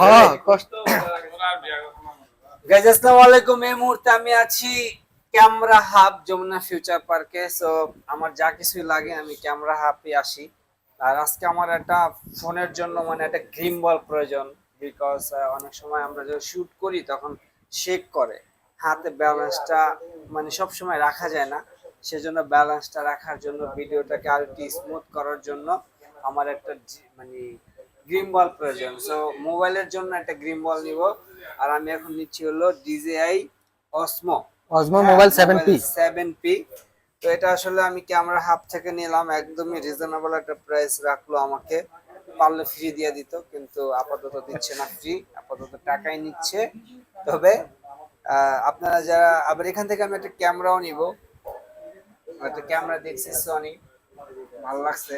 হ্যাঁ কষ্ট গাইজ আসসালামু আলাইকুম। এই মুহূর্তে আমি আছি ক্যামেরা হাব যমুনা ফিউচার পার্কে। সো আমার যা কিছুই লাগে আমি ক্যামেরা হাবে আসি। আর আজকে আমার একটা ফোনের জন্য মানে একটা বল প্রয়োজন। বিকজ অনেক সময় আমরা যখন শুট করি তখন শেক করে। হাতে ব্যালেন্সটা মানে সব সময় রাখা যায় না। সেজন্য ব্যালেন্সটা রাখার জন্য ভিডিওটাকে আর একটু স্মুথ করার জন্য আমার একটা মানে গ্রিম বল প্রয়োজন। সো মোবাইলের জন্য একটা গ্রিম বল নিব। আর আমি এখন নিচ্ছি হলো DJI Osmo Osmo mobile seven P seven P তো এটা আসলে আমি ক্যামেরা হাব থেকে নিলাম। একদমই রিজনেবল একটা প্রাইস রাখল আমাকে। পারলে ফ্রি দিয়ে দিত কিন্তু আপাতত দিচ্ছে না ফ্রি আপাতত টাকাই নিচ্ছে। তবে আপনারা যারা আবার এখান থেকে আমি একটা ক্যামেরাও নিব। একটা ক্যামেরা দেখছি সনি ভালো লাগছে।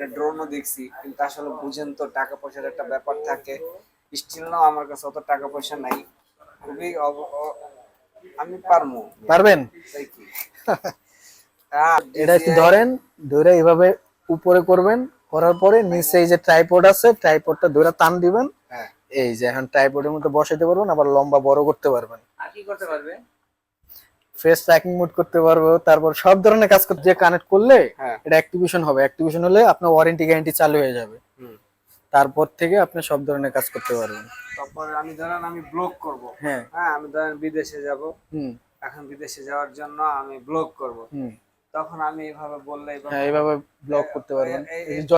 একটা ড্রোনও দেখছি কিন্তু আসলে বুঝেন তো টাকা পয়সার একটা ব্যাপার থাকে। স্টিল নাও আমার কাছে অত টাকা পয়সা নাই। খুবই আমি পারমু পারবেন? এটা ধরেন ধরে এইভাবে উপরে করবেন করার পরে নিচে এই যে ট্রাইপড আছে ট্রাইপডটা ধরে টান দিবেন। হ্যাঁ। এই যে এখন ট্রাইপডের মধ্যে বসাইতে পারবেন আবার লম্বা বড় করতে পারবেন। আর কি করতে পারবে? ফেস ট্র্যাকিং মোড করতে পারব তারপর সব ধরনের কাজ করতে যে কানেক্ট করলে হ্যাঁ। এটা অ্যাক্টিভেশন হবে। অ্যাক্টিভেশন হলে আপনার ওয়ারেন্টি গ্যারান্টি চালু হয়ে যাবে। তারপর থেকে আপনি সব ধরনের কাজ করতে পারবেন। তারপর আমি ধরেন আমি ব্লগ করব। হ্যাঁ। হ্যাঁ আমি ধরেন বিদেশে যাব। হুম। এখন বিদেশে যাওয়ার জন্য আমি ব্লগ করব। হুম। তখন আমি এইভাবে বললে এইভাবে হ্যাঁ এইভাবে ব্লক করতে পারবেন।